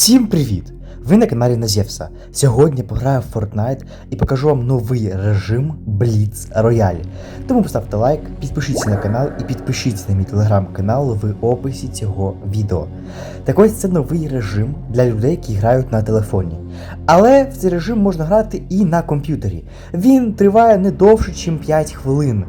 Всім привіт! Ви на каналі Назєвса. Сьогодні пограю в Fortnite і покажу вам новий режим Blitz Royale. Тому поставте лайк, підпишіться на канал і підпишіться на мій телеграм-канал в описі цього відео. Так ось це новий режим для людей, які грають на телефоні. Але в цей режим можна грати і на комп'ютері. Він триває не довше, ніж 5 хвилин.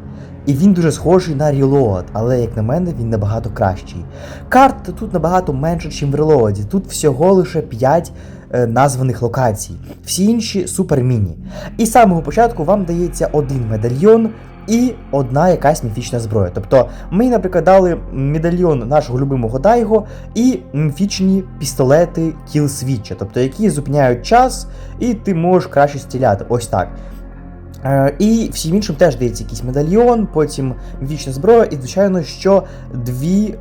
І він дуже схожий на Reload, але як на мене, він набагато кращий. Карт тут набагато менше, ніж в Reload. Тут всього лише 5 е, названих локацій, всі інші супер міні. І з самого початку вам дається один медальйон. І одна якась міфічна зброя. Тобто ми, наприклад, дали медальйон нашого любимого Дайго і міфічні пістолети Switch, тобто які зупиняють час, і ти можеш краще стріляти. Ось так. Е, І всім іншим теж дається якийсь медальйон, потім вічна зброя, і, звичайно, що дві е,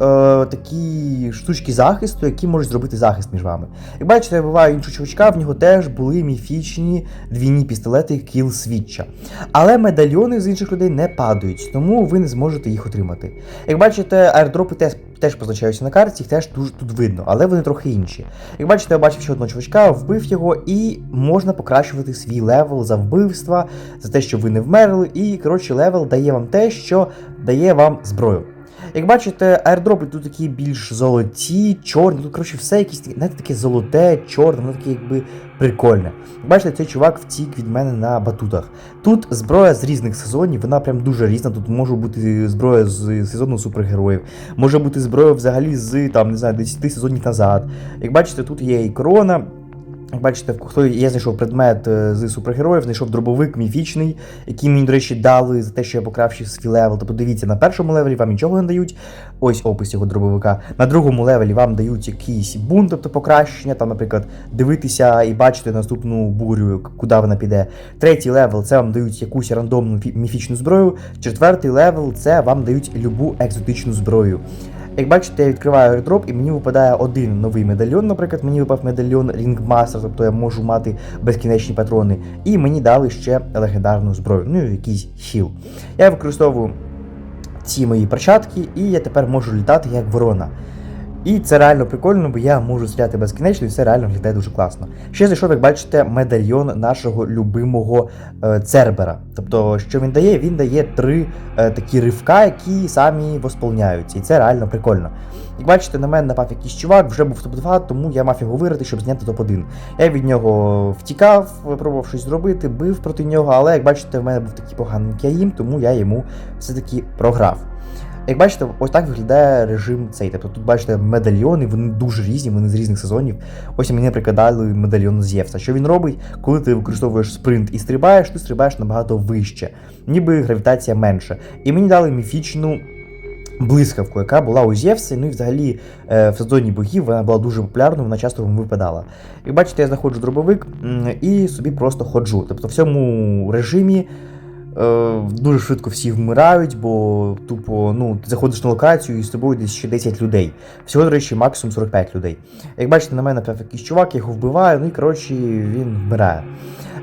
такі штучки захисту, які можуть зробити захист між вами. Як бачите, я буваю іншого чувачка, в нього теж були міфічні двійні пістолети Kill Switch. Але медальйони з інших людей не падають, тому ви не зможете їх отримати. Як бачите, аердропи теж, теж позначаються на карті, їх теж дуже тут видно, але вони трохи інші. Як бачите, я бачив ще одного чувачка, вбив його, і можна покращувати свій левел за вбивства, за те, що ви не вмерли, і коротше левел дає вам те, що дає вам зброю. Як бачите, аердропи тут такі більш золоті, чорні, тут коротше все якісь знаєте, таке золоте, чорне, воно таке якби прикольне. Бачите, цей чувак втік від мене на батутах. Тут зброя з різних сезонів, вона прям дуже різна. Тут може бути зброя з сезону супергероїв, може бути зброя взагалі з там, не знаю, 10 сезонів назад. Як бачите, тут є і корона. Бачите, хто я знайшов предмет е, з супергероїв, знайшов дробовик міфічний, який мені, до речі, дали за те, що я покращив свій левел. Тобто дивіться, на першому левелі вам нічого не дають. Ось опис цього дробовика. На другому левелі вам дають якийсь бунт, тобто покращення, там, наприклад, дивитися і бачити наступну бурю, куди вона піде. Третій левел це вам дають якусь рандомну міфічну зброю. Четвертий левел це вам дають любу екзотичну зброю. Як бачите, я відкриваю airdrop і мені випадає один новий медальйон. Наприклад, мені випав медальйон Рінгмастер, тобто я можу мати безкінечні патрони. І мені дали ще легендарну зброю, ну і якийсь хіл. Я використовую ці мої перчатки, і я тепер можу літати як ворона. І це реально прикольно, бо я можу стріляти безкінечно, і це реально виглядає дуже класно. Ще зайшов, як бачите, медальйон нашого любимого е, Цербера. Тобто, що він дає? Він дає три е, такі ривка, які самі восполняються. І це реально прикольно. Як бачите, на мене напав якийсь чувак, вже був топ-2, тому я мав його вирити, щоб зняти топ-1. Я від нього втікав, пробував щось зробити, бив проти нього, але як бачите, в мене був такий поганенький аїм, тому я йому все-таки програв. Як бачите, ось так виглядає режим цей. Тобто тут бачите медальйони, вони дуже різні, вони з різних сезонів. Ось мені наприклад, дали медальйон з Євса. Що він робить, коли ти використовуєш спринт і стрибаєш, ти стрибаєш набагато вище, ніби гравітація менша. І мені дали міфічну. Блискавку, яка була у Зевсі, ну і взагалі е, в сезоні богів вона була дуже популярною, вона часто випадала. Як бачите, я знаходжу дробовик і собі просто ходжу. Тобто в цьому режимі дуже швидко всі вмирають, бо тупо ну, ти заходиш на локацію і з тобою десь ще 10 людей. Всього, до речі, максимум 45 людей. Як бачите, на мене напав якийсь чувак, я його вбиваю, ну і коротше він вмирає.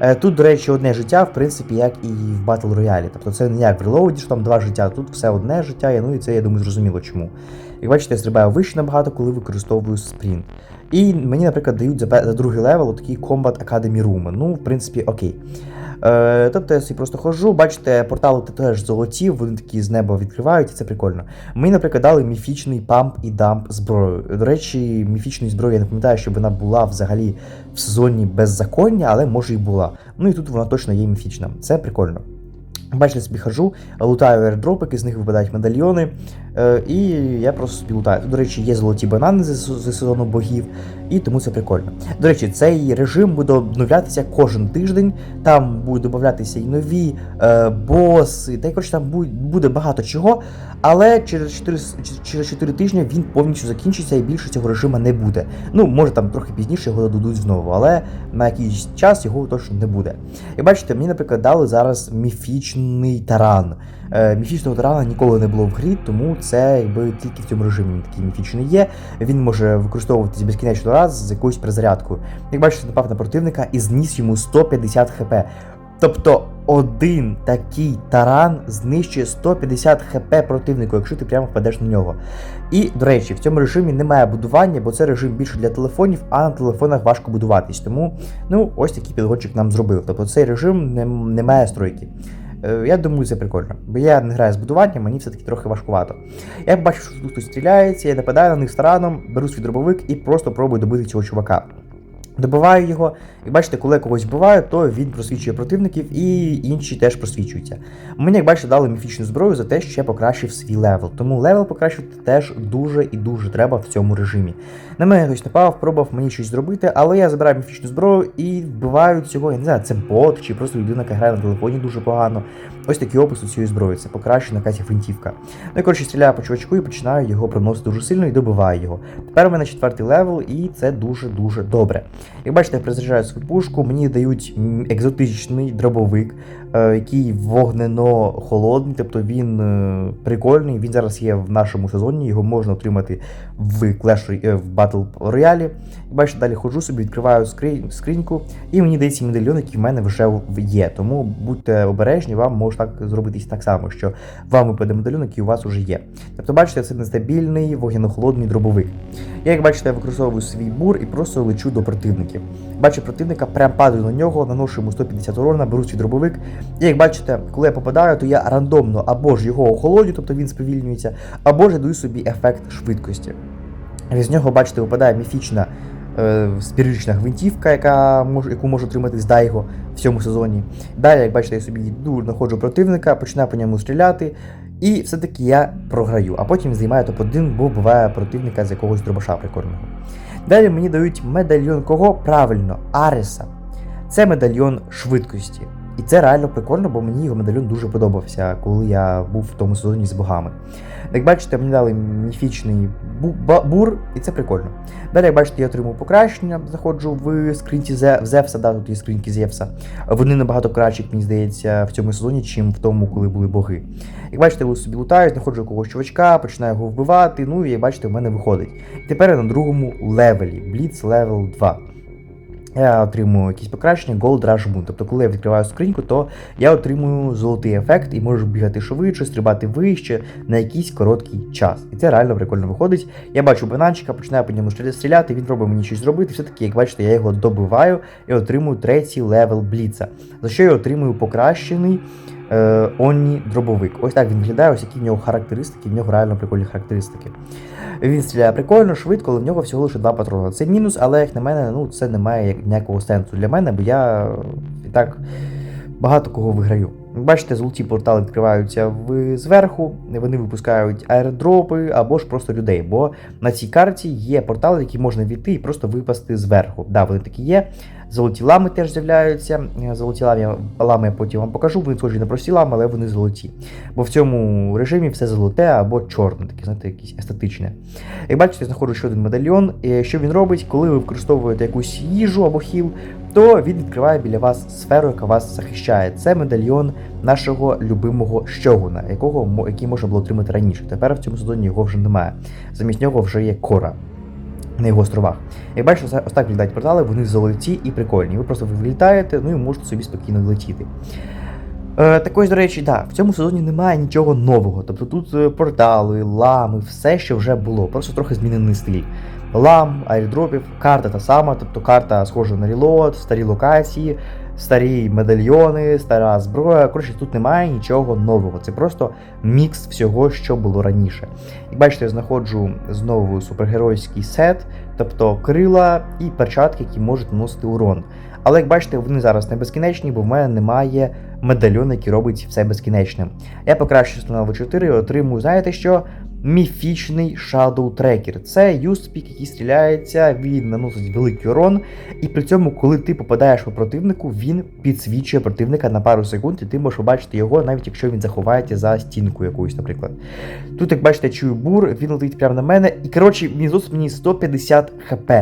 Е, Тут, до речі, одне життя, в принципі, як і в Battle Royale. Тобто це не як в Reload, що там два життя, тут все одне життя, ну і це, я думаю, зрозуміло чому. Як бачите, я стрибаю вище набагато, коли використовую спринт. І мені, наприклад, дають за другий левел такий Combat Academy Room. Ну, в принципі, окей. Е, тобто я собі просто ходжу, бачите, портали теж золоті, вони такі з неба відкривають, і це прикольно. Мені, наприклад, дали міфічний памп і дамп зброю. До речі, міфічної зброї я не пам'ятаю, щоб вона була взагалі в сезоні беззаконня, але може і була. Ну і тут вона точно є міфічна. Це прикольно. Бачите, собі хожу, лутаю аірдропики, з них випадають медальйони, і я просто собі лутаю. До речі, є золоті банани з, сезону богів, і тому це прикольно. До речі, цей режим буде обновлятися кожен тиждень. Там будуть додатися і нові е, боси, та й коротше, там буде, багато чого. Але через 4, через 4 тижні він повністю закінчиться і більше цього режиму не буде. Ну, може там трохи пізніше його додадуть знову, але на якийсь час його точно не буде. Як бачите, мені, наприклад, дали зараз міфічний таран. Е, міфічного тарана ніколи не було в грі, тому це якби тільки в цьому режимі він такий міфічний є. Він може використовуватись безкінечно раз з якоюсь перезарядкою. Як бачите, напав на противника і зніс йому 150 хп. Тобто один такий таран знищує 150 хп противнику, якщо ти прямо впадеш на нього. І, до речі, в цьому режимі немає будування, бо це режим більше для телефонів, а на телефонах важко будуватись. Тому ну, ось такий підгончик нам зробив. Тобто цей режим не, не має стройки. Е, Я думаю, це прикольно. Бо я не граю з будуванням, мені все-таки трохи важкувато. Я бачу, що тут хтось стріляється, я нападаю на них стараном, беру свій дробовик і просто пробую добити цього чувака. Добиваю його, і бачите, коли я когось вбиваю, то він просвічує противників, і інші теж просвічуються. Мені, як бачите, дали міфічну зброю за те, що я покращив свій левел. Тому левел покращувати теж дуже і дуже треба в цьому режимі. На мене хтось напав, пробував мені щось зробити, але я забираю міфічну зброю і вбиваю цього, я не знаю, це бот, чи просто людина, яка грає на телефоні дуже погано. Ось такий опис у цієї зброї. Це покращена якась гвинтівка. Ну коротше стріляю по чувачку і починаю його приносити дуже сильно і добиваю його. Тепер у мене четвертий левел, і це дуже-дуже добре. Як бачите, я призаряджаю свою пушку, мені дають екзотичний дробовик, е, який вогнено-холодний, тобто він е, прикольний. Він зараз є в нашому сезоні, його можна отримати в Clash е, в Battle Royale. Як бачите, далі ходжу собі, відкриваю скринь, скриньку, і мені дається медальйон, який в мене вже є. Тому будьте обережні, вам може так зробитись так само, що вам випаде медальйон, який у вас вже є. Тобто, бачите, це нестабільний вогняно-холодний дробовик. Я, як бачите, використовую свій бур і просто лечу до противників. Бачу противника, прям падаю на нього, наношу йому 150 урона, беру свій дробовик. І як бачите, коли я попадаю, то я рандомно або ж його охолоджу, тобто він сповільнюється, або ж я даю собі ефект швидкості. З нього, бачите, випадає міфічна е, спірична гвинтівка, яка мож, яку може отримати з Дайго в цьому сезоні. Далі, як бачите, я собі йду, знаходжу противника, починаю по ньому стріляти. І все-таки я програю, а потім займаю топ-1, бо вбиває противника з якогось дробаша прикольного. Далі мені дають медальйон кого? Правильно, Ареса. Це медальйон швидкості. І це реально прикольно, бо мені його медальйон дуже подобався, коли я був в тому сезоні з богами. Як бачите, мені дали міфічний бу- бур, і це прикольно. Далі, як бачите, я отримав покращення, заходжу в в Зевса, да, тут є скриньки Зевса. Вони набагато кращі, мені здається, в цьому сезоні, чим в тому, коли були боги. Як бачите, я собі лутаю, знаходжу якогось чувачка, починаю його вбивати, ну і як бачите, в мене виходить. І тепер я на другому левелі, Blitz Level 2. Я отримую якісь покращення Gold Rush Moon. Тобто, коли я відкриваю скриньку, то я отримую золотий ефект і можу бігати швидше, стрибати вище на якийсь короткий час. І це реально прикольно виходить. Я бачу бананчика, починаю по ньому стріля- стріляти, він пробує мені щось зробити. Все-таки, як бачите, я його добиваю і отримую третій левел Бліца. За що я отримую покращений е, Онні дробовик. Ось так він виглядає, ось які в нього характеристики, в нього реально прикольні характеристики. Він стріляє прикольно, швидко, але в нього всього лише два патрони. Це мінус, але як на мене, ну це не має ніякого сенсу для мене, бо я і так багато кого виграю. Бачите, золоті портали відкриваються в, зверху, вони випускають аеродропи або ж просто людей. Бо на цій карті є портали, які можна війти і просто випасти зверху. Да, вони такі є. Золоті лами теж з'являються. Е, Золоті лами, лами я потім вам покажу. Вони схожі на прості лами, але вони золоті. Бо в цьому режимі все золоте або чорне, таке, знаєте, якесь естетичне. Як бачите, я знаходжу ще один медальйон. І що він робить, коли ви використовуєте якусь їжу або хіл, то він відкриває біля вас сферу, яка вас захищає. Це медальйон нашого любимого щогуна, якого який можна було отримати раніше. Тепер в цьому сезоні його вже немає. Замість нього вже є кора. На його островах. Як бачите, ось так виглядають портали, вони золоті і прикольні. Ви просто вилітаєте, ну і можете собі спокійно летіти. Е, так ось, до речі, да, в цьому сезоні немає нічого нового. Тобто тут е, портали, лами, все, що вже було, просто трохи змінений стиль. Лам, айрдропів, карта та сама, тобто карта схожа на релот, старі локації, старі медальйони, стара зброя. Коротше, тут немає нічого нового. Це просто мікс всього, що було раніше. Як бачите, я знаходжу знову супергеройський сет, тобто крила і перчатки, які можуть наносити урон. Але як бачите, вони зараз не безкінечні, бо в мене немає медальйона, який робить все безкінечним. Я покращую на V4 і отримую, знаєте що? Міфічний Shadow Tracker. Це юспік, який стріляється, він наносить великий урон, і при цьому, коли ти попадаєш по противнику, він підсвічує противника на пару секунд, і ти можеш побачити його, навіть якщо він заховається за стінку якоюсь, наприклад. Тут, як бачите, я чую бур, він летить прямо на мене, і коротше, він зносить мені 150 хп.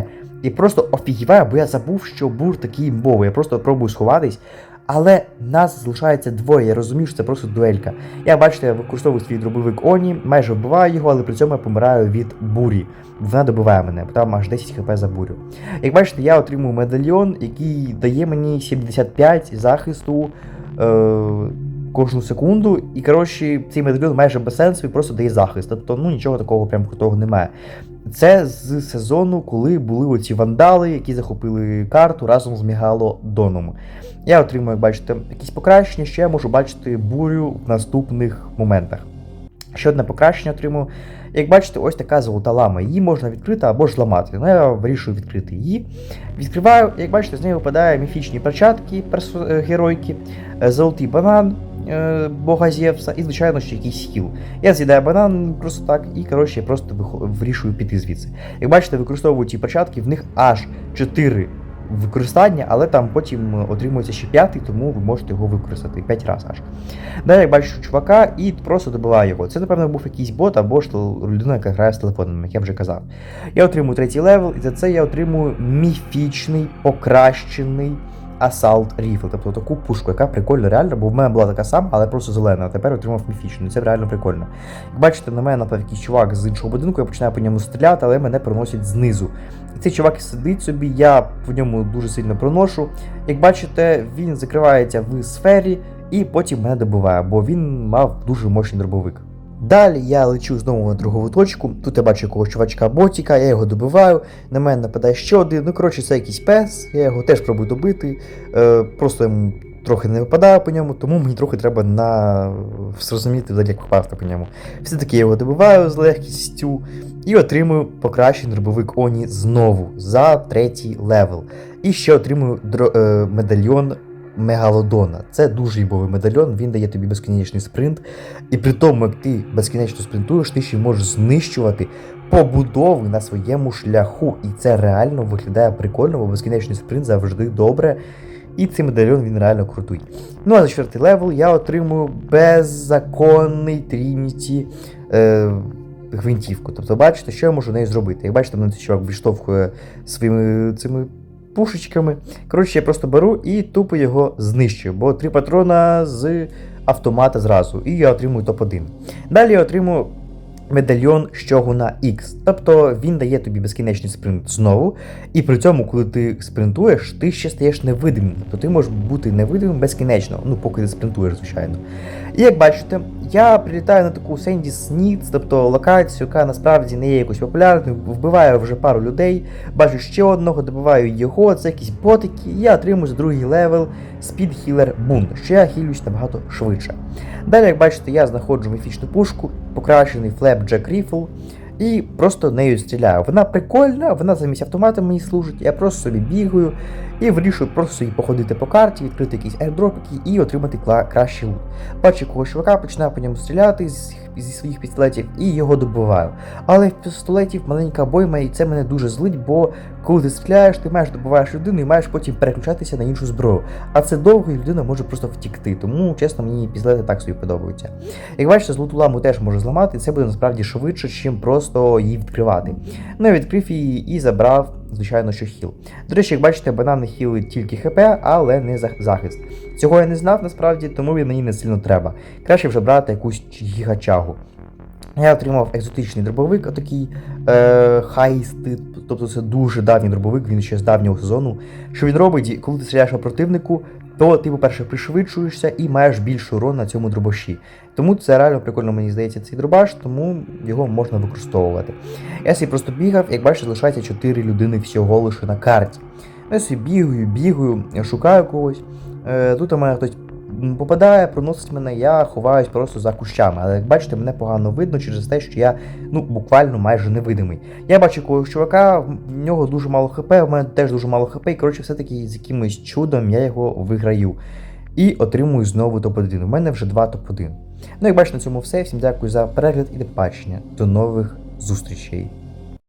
І просто офігіваю, бо я забув, що бур такий імбовий. Я просто пробую сховатись. Але нас залишається двоє, я розумію, що це просто дуелька. Я бачите, я використовую свій дробовик Оні, майже вбиваю його, але при цьому я помираю від бурі. Вона добиває мене, бо там аж 10 хп за бурю. Як бачите, я отримую медальйон, який дає мені 75 захисту Е, Кожну секунду, і коротше, цей медальйон майже без сенсу і просто дає захист. Тобто, ну нічого такого прям крутого немає. Це з сезону, коли були оці вандали, які захопили карту разом з Мегалодоном. Я отримую, як бачите, якісь покращення, ще я можу бачити бурю в наступних моментах. Ще одне покращення отримую. Як бачите, ось така золота лама. Її можна відкрити або ж зламати. Ну, я вирішую відкрити її. Відкриваю, як бачите, з неї випадає міфічні перчатки е, геройки, е, золотий банан бога Зевса і, звичайно, ще якийсь хіл. Я з'їдаю банан просто так і, коротше, я просто вирішую піти звідси. Як бачите, використовую ті перчатки, в них аж 4 використання, але там потім отримується ще п'ятий, тому ви можете його використати 5 разів аж. Далі я бачу чувака і просто добиваю його. Це, напевно, був якийсь бот або ж людина, яка грає з телефоном, як я вже казав. Я отримую третій левел, і за це я отримую міфічний, покращений Assault Rifle, тобто таку пушку, яка прикольна реально, бо в мене була така сама, але просто зелена, а тепер отримав міфічну. Це реально прикольно. Як бачите, на мене напав якийсь чувак з іншого будинку, я починаю по ньому стріляти, але мене проносять знизу. І цей чувак сидить собі, я по ньому дуже сильно проношу. Як бачите, він закривається в сфері і потім мене добиває, бо він мав дуже мощний дробовик. Далі я лечу знову на другову точку. Тут я бачу якогось чувачка ботіка, я його добиваю, на мене нападає ще один. Ну, коротше, це якийсь пес, я його теж пробую добити. Е, просто йому трохи не випадає по ньому, тому мені трохи треба на зрозуміти, як попасти по ньому. Все-таки я його добиваю з легкістю і отримую покращений дробовик Оні знову за третій левел. І ще отримую дро, е, медальйон Мегалодона. Це дуже ібовий медальйон, він дає тобі безкінечний спринт. І при тому, як ти безкінечно спринтуєш, ти ще можеш знищувати побудови на своєму шляху. І це реально виглядає прикольно, бо безкінечний спринт завжди добре. І цей медальйон він реально крутий. Ну а за четвертий левел я отримую беззаконний Трініті е, гвинтівку. Тобто, бачите, що я можу нею зробити. Як бачите, мене цей чувак відштовхує своїми цими пушечками. Коротше, я просто беру і тупо його знищую, бо три патрона з автомата зразу, і я отримую топ-1. Далі я отримую медальйон Щогуна X. Тобто він дає тобі безкінечний спринт знову, і при цьому, коли ти спринтуєш, ти ще стаєш невидимим. Тобто ти можеш бути невидимим безкінечно, ну поки ти спринтуєш, звичайно. І як бачите, я прилітаю на таку Сенді Сніц, тобто локацію, яка насправді не є якось популярною, вбиваю вже пару людей, бачу ще одного, добиваю його, це якісь ботики, і я отримую другий левел Healer Boon, що я хілюсь набагато швидше. Далі, як бачите, я знаходжу міфічну пушку, покращений Flapjack Rifle, і просто нею стріляю. Вона прикольна, вона замість автомата мені служить, я просто собі бігаю і вирішую просто собі походити по карті, відкрити якісь airdropики і отримати кращий лут. Бачу якогось чувака, починаю по ньому стріляти зі своїх пістолетів і його добиваю. Але в пістолетів маленька обойма, і це мене дуже злить, бо коли ти стріляєш, ти маєш добиваєш людину і маєш потім переключатися на іншу зброю. А це довго, і людина може просто втікти. Тому, чесно, мені пістолети так собі подобаються. Як бачите, золоту ламу теж можу зламати, це буде насправді швидше, чим просто її відкривати. Ну я відкрив її і забрав, звичайно, що хіл. До речі, як бачите, банани хілить тільки ХП, але не захист. Цього я не знав насправді, тому він мені не сильно треба. Краще вже брати якусь гігачагу. Я отримав екзотичний дробовик, отакий е, хайсти, тобто це дуже давній дробовик, він ще з давнього сезону. Що він робить, коли ти стріляєш по противнику, то ти, по-перше, пришвидшуєшся і маєш більший урон на цьому дробаші. Тому це реально прикольно, мені здається, цей дробаш, тому його можна використовувати. Я собі просто бігав, як бачите, залишається 4 людини всього лише на карті. Я собі бігаю, бігаю, шукаю когось. Е, тут у мене хтось попадає, проносить мене, я ховаюсь просто за кущами. Але як бачите, мене погано видно через те, що я ну, буквально майже невидимий. Я бачу якогось чувака, в нього дуже мало хп, в мене теж дуже мало хп, і коротше, все-таки з якимось чудом я його виграю. І отримую знову топ-1. У мене вже два топ-1. Ну, як бачите, на цьому все. Всім дякую за перегляд і до побачення. До нових зустрічей.